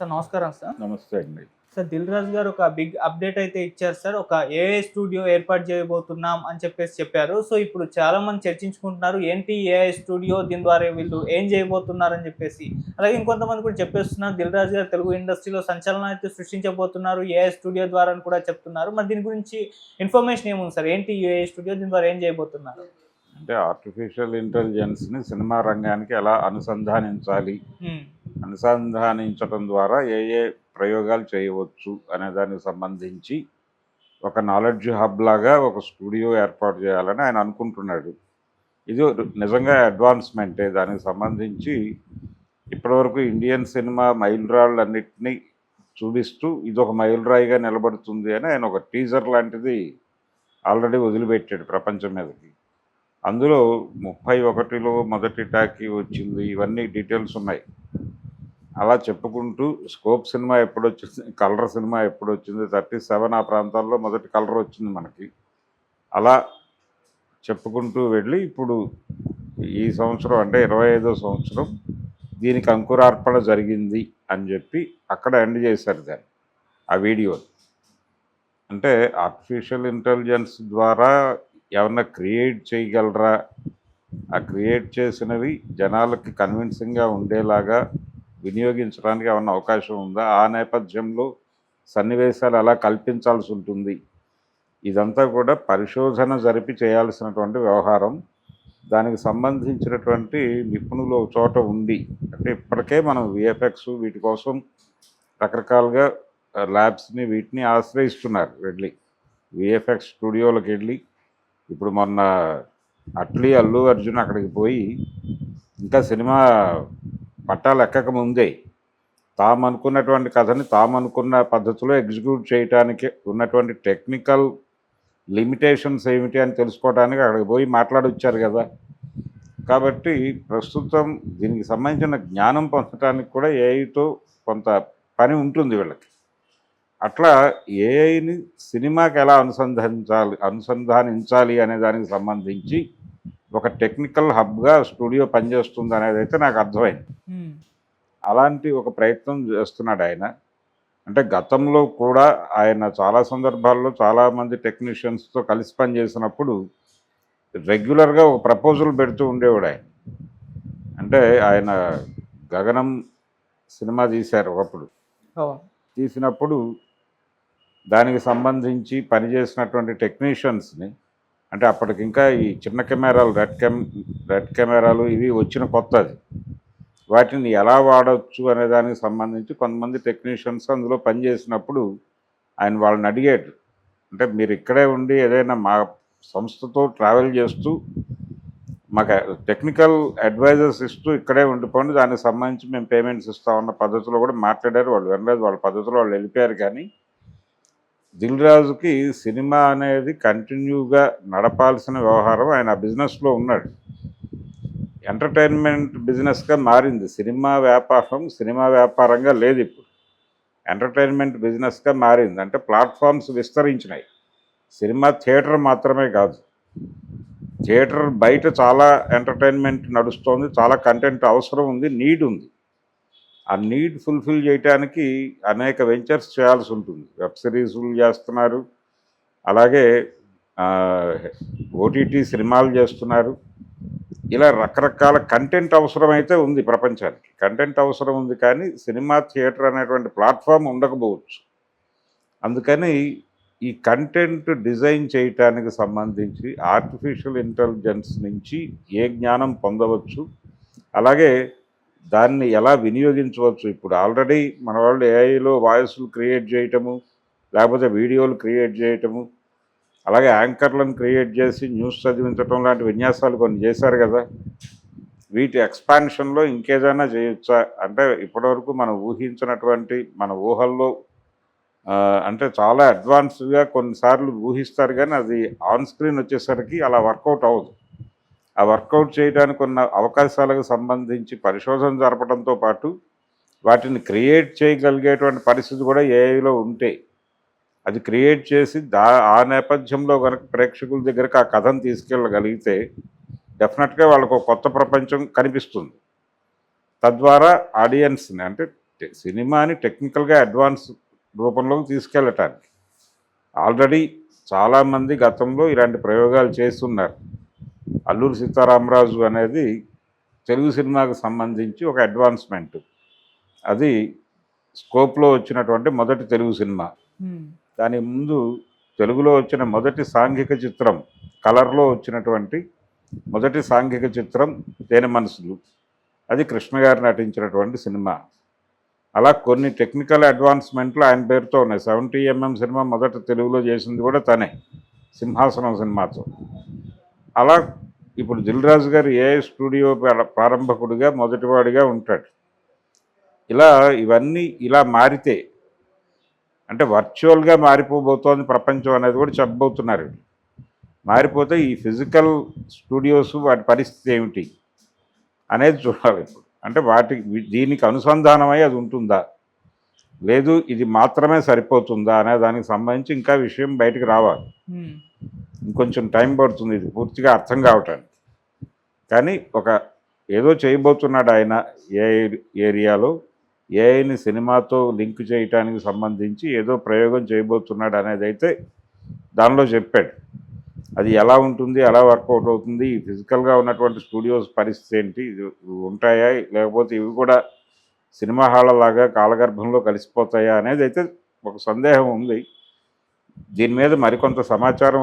Sir నమస్కారం sir. నమస్తే అండి. సార్ దిల్ రాజు గారు ఒక బిగ్ అప్డేట్ అయితే ఇచ్చారు సార్. ఒక ఏఐ స్టూడియో ఏర్పాటు చేయబోతున్నాం అని చెప్పేసి చెప్పారు. సో ఇప్పుడు చాలా మంది చర్చించుకుంటున్నారు ఏంటి ఏఐ స్టూడియో దీని ద్వారా వీళ్ళు ఏం చేయబోతున్నారు అని చెప్పేసి. అలాగే ఇంకొంతమంది కూడా చెప్పేస్తున్నారు దిల్ రాజు గారు తెలుగు ఇండస్ట్రీలో సంచలనం అయితే సృష్టించబోతున్నారు ఏఐ స్టూడియో ద్వారా అని కూడా చెప్తున్నారు. మరి దీని గురించి ఇన్ఫర్మేషన్ ఏముంది సార్? ఏంటి ఏఐ స్టూడియో దీని ద్వారా ఏం చేయబోతున్నారు? అంటే ఆర్టిఫిషియల్ ఇంటెలిజెన్స్ని సినిమా రంగానికి ఎలా అనుసంధానించాలి. అనుసంధానించడం ద్వారా ఏ ఏ ప్రయోగాలు చేయవచ్చు అనే దానికి సంబంధించి ఒక నాలెడ్జ్ హబ్ లాగా ఒక స్టూడియో ఏర్పాటు చేయాలని ఆయన అనుకుంటున్నాడు. ఇది నిజంగా అడ్వాన్స్మెంటే దానికి సంబంధించి ఇప్పటివరకు ఇండియన్ సినిమా మైలురాళ్ళన్నింటినీ చూపిస్తూ ఇది ఒక మైలురాయిగా నిలబడుతుంది అని ఆయన ఒక టీజర్ లాంటిది ఆల్రెడీ వదిలిపెట్టాడు ప్రపంచం మీదకి. అందులో ముప్పై ఒకటిలో మొదటి టాకీ వచ్చింది. ఇవన్నీ డీటెయిల్స్ ఉన్నాయి. అలా చెప్పుకుంటూ స్కోప్ సినిమా ఎప్పుడు వచ్చింది కలర్ సినిమా ఎప్పుడు వచ్చింది థర్టీ సెవెన్ ఆ ప్రాంతాల్లో మొదటి కలర్ వచ్చింది మనకి. అలా చెప్పుకుంటూ వెళ్ళి ఇప్పుడు ఈ సంవత్సరం అంటే ఇరవై ఐదో సంవత్సరం దీనికి అంకురార్పణ జరిగింది అని చెప్పి అక్కడ ఎండ్ చేశారు దాన్ని ఆ వీడియో అంటే ఆర్టిఫిషియల్ ఇంటెలిజెన్స్ ద్వారా ఏమన్నా క్రియేట్ చేయగలరా? ఆ క్రియేట్ చేసినవి జనాలకి కన్విన్సింగ్గా ఉండేలాగా వినియోగించడానికి ఏమన్నా అవకాశం ఉందా? ఆ నేపథ్యంలో సన్నివేశాలు ఎలా కల్పించాల్సి ఉంటుంది? ఇదంతా కూడా పరిశోధన జరిపి చేయాల్సినటువంటి వ్యవహారం. దానికి సంబంధించినటువంటి నిపుణులు ఒక చోట ఉంది అంటే ఇప్పటికే మనం విఎఫ్ఎక్స్ వీటి కోసం రకరకాలుగా ల్యాబ్స్ని వీటిని ఆశ్రయిస్తున్నారు. వెళ్ళి విఎఫ్ఎక్స్ స్టూడియోలకు వెళ్ళి ఇప్పుడు మొన్న అట్లీ అల్లు అర్జున్ అక్కడికి పోయి ఇంకా సినిమా పట్టాలు ఎక్కక ముందే తాము అనుకున్నటువంటి కథని తాము అనుకున్న పద్ధతిలో ఎగ్జిక్యూట్ చేయడానికి ఉన్నటువంటి టెక్నికల్ లిమిటేషన్స్ ఏమిటి అని తెలుసుకోవడానికి అక్కడికి పోయి మాట్లాడొచ్చారు కదా. కాబట్టి ప్రస్తుతం దీనికి సంబంధించిన జ్ఞానం పొందడానికి కూడా ఏఐతో కొంత పని ఉంటుంది వీళ్ళకి. అట్లా ఏఐని సినిమాకి ఎలా అనుసంధానించాలి అనుసంధానించాలి అనే దానికి సంబంధించి ఒక టెక్నికల్ హబ్గా స్టూడియో పనిచేస్తుంది అనేది అయితే నాకు అర్థమైంది. అలాంటి ఒక ప్రయత్నం చేస్తున్నాడు ఆయన. అంటే గతంలో కూడా ఆయన చాలా సందర్భాల్లో చాలామంది టెక్నీషియన్స్తో కలిసి పనిచేసినప్పుడు రెగ్యులర్గా ఒక ప్రపోజల్ పెడుతూ ఉండేవాడు ఆయన. అంటే ఆయన గగనం సినిమా తీశారు ఒకప్పుడు. తీసినప్పుడు దానికి సంబంధించి పనిచేసినటువంటి టెక్నీషియన్స్ని అంటే అప్పటికి ఇంకా ఈ చిన్న కెమెరాలు రెడ్ కెమ్ రెడ్ కెమెరాలు ఇవి వచ్చిన కొత్తది. వాటిని ఎలా వాడవచ్చు అనే దానికి సంబంధించి కొంతమంది టెక్నీషియన్స్ అందులో పనిచేసినప్పుడు ఆయన వాళ్ళని అడిగాడు. అంటే మీరు ఇక్కడే ఉండి ఏదైనా మా సంస్థతో ట్రావెల్ చేస్తూ మాకు టెక్నికల్ అడ్వైజర్స్ ఇస్తూ ఇక్కడే ఉండిపోండి దానికి సంబంధించి మేము పేమెంట్స్ ఇస్తామన్న పద్ధతిలో కూడా మాట్లాడారు. వాళ్ళు వినలేదు వాళ్ళ పద్ధతిలో వాళ్ళు వెళ్ళిపోయారు కానీ దిల్ రాజుకి సినిమా అనేది కంటిన్యూగా నడపాల్సిన వ్యవహారం ఆయన బిజినెస్లో ఉన్నాడు. ఎంటర్టైన్మెంట్ బిజినెస్గా మారింది. సినిమా వ్యాపారం సినిమా వ్యాపారంగా లేదు ఇప్పుడు. ఎంటర్టైన్మెంట్ బిజినెస్గా మారింది. అంటే ప్లాట్ఫామ్స్ విస్తరించినాయి. సినిమా థియేటర్ మాత్రమే కాదు. థియేటర్ బయట చాలా ఎంటర్టైన్మెంట్ నడుస్తోంది. చాలా కంటెంట్ అవసరం ఉంది. నీడ్ ఉంది. ఆ నీడ్ ఫుల్ఫిల్ చేయటానికి అనేక వెంచర్స్ చేయాల్సి ఉంటుంది. వెబ్ సిరీస్లు చేస్తున్నారు. అలాగే ఓటీటీ సినిమాలు చేస్తున్నారు. ఇలా రకరకాల కంటెంట్ అవసరం అయితే ఉంది ప్రపంచానికి. కంటెంట్ అవసరం ఉంది కానీ సినిమా థియేటర్ అనేటువంటి ప్లాట్ఫామ్ ఉండకపోవచ్చు. అందుకని ఈ కంటెంట్ డిజైన్ చేయటానికి సంబంధించి ఆర్టిఫిషియల్ ఇంటెలిజెన్స్ నుంచి ఏ జ్ఞానం పొందవచ్చు. అలాగే దాన్ని ఎలా వినియోగించవచ్చు? ఇప్పుడు ఆల్రెడీ మన వాళ్ళు ఏఐలో వాయిస్లు క్రియేట్ చేయటము లేకపోతే వీడియోలు క్రియేట్ చేయటము అలాగే యాంకర్లను క్రియేట్ చేసి న్యూస్ చదివించడం లాంటి విన్యాసాలు కొన్ని చేశారు కదా? వీటి ఎక్స్పాన్షన్లో ఇంకేదైనా చేయొచ్చా? అంటే ఇప్పటివరకు మనం ఊహించినటువంటి మన ఊహల్లో అంటే చాలా అడ్వాన్స్గా కొన్నిసార్లు ఊహిస్తారు కానీ అది ఆన్ స్క్రీన్ వచ్చేసరికి అలా వర్కౌట్ అవ్వదు. ఆ వర్కౌట్ చేయడానికి ఉన్న అవకాశాలకు సంబంధించి పరిశోధన జరపడంతో పాటు వాటిని క్రియేట్ చేయగలిగేటువంటి పరిస్థితి కూడా ఏఐలో ఉంటే అది క్రియేట్ చేసి దా ఆ నేపథ్యంలో కనుక ప్రేక్షకుల దగ్గరకు ఆ కథను తీసుకెళ్ళగలిగితే డెఫినెట్గా వాళ్ళకు కొత్త ప్రపంచం కనిపిస్తుంది. తద్వారా ఆడియన్స్ని అంటే సినిమాని టెక్నికల్గా అడ్వాన్స్ రూపంలోకి తీసుకెళ్ళటానికి. ఆల్రెడీ చాలామంది గతంలో ఇలాంటి ప్రయోగాలు చేస్తున్నారు. అల్లూరి సీతారామరాజు అనేది తెలుగు సినిమాకు సంబంధించి ఒక అడ్వాన్స్మెంట్. అది స్కోప్లో వచ్చినటువంటి మొదటి తెలుగు సినిమా. దాని ముందు తెలుగులో వచ్చిన మొదటి సాంఘిక చిత్రం కలర్లో వచ్చినటువంటి మొదటి సాంఘిక చిత్రం తేనె మనసులు. అది కృష్ణ గారు నటించినటువంటి సినిమా. అలా కొన్ని టెక్నికల్ అడ్వాన్స్మెంట్లు ఆయన పేరుతో ఉన్నాయి. సెవెంటీ ఎంఎం సినిమా మొదట తెలుగులో చేసింది కూడా తనే సింహాసనం సినిమాతో. అలా ఇప్పుడు దిల్ రాజు గారు ఏ స్టూడియో ప్రా- ప్రారంభకుడిగా మొదటివాడిగా ఉంటాడు. ఇలా ఇవన్నీ ఇలా మారితే అంటే వర్చువల్గా మారిపోబోతోంది ప్రపంచం అనేది కూడా చెప్పబోతున్నారు. మారిపోతే ఈ ఫిజికల్ స్టూడియోస్ వాటి పరిస్థితి ఏమిటి అనేది చూడాలి ఇప్పుడు. అంటే వాటికి దీనికి అనుసంధానమై అది ఉంటుందా? లేదు ఇది మాత్రమే సరిపోతుందా అనే దానికి సంబంధించి ఇంకా విషయం బయటికి రావాలి. ఇంకొంచెం టైం పడుతుంది ఇది పూర్తిగా అర్థం కావటానికి. కానీ ఒక ఏదో చేయబోతున్నాడు ఆయన ఏ ఏరియాలో ఏఐని సినిమాతో లింక్ చేయటానికి సంబంధించి ఏదో ప్రయోగం చేయబోతున్నాడు అనేది అయితే దానిలో చెప్పాడు. అది ఎలా ఉంటుంది ఎలా వర్కౌట్ అవుతుంది ఫిజికల్గా ఉన్నటువంటి స్టూడియోస్ పరిస్థితి ఏంటి ఇది ఉంటాయా లేకపోతే ఇవి కూడా సినిమా హాళ్ళ లాగా కాలగర్భంలో కలిసిపోతాయా అనేది అయితే ఒక సందేహం ఉంది. దీని మీద మరికొంత సమాచారం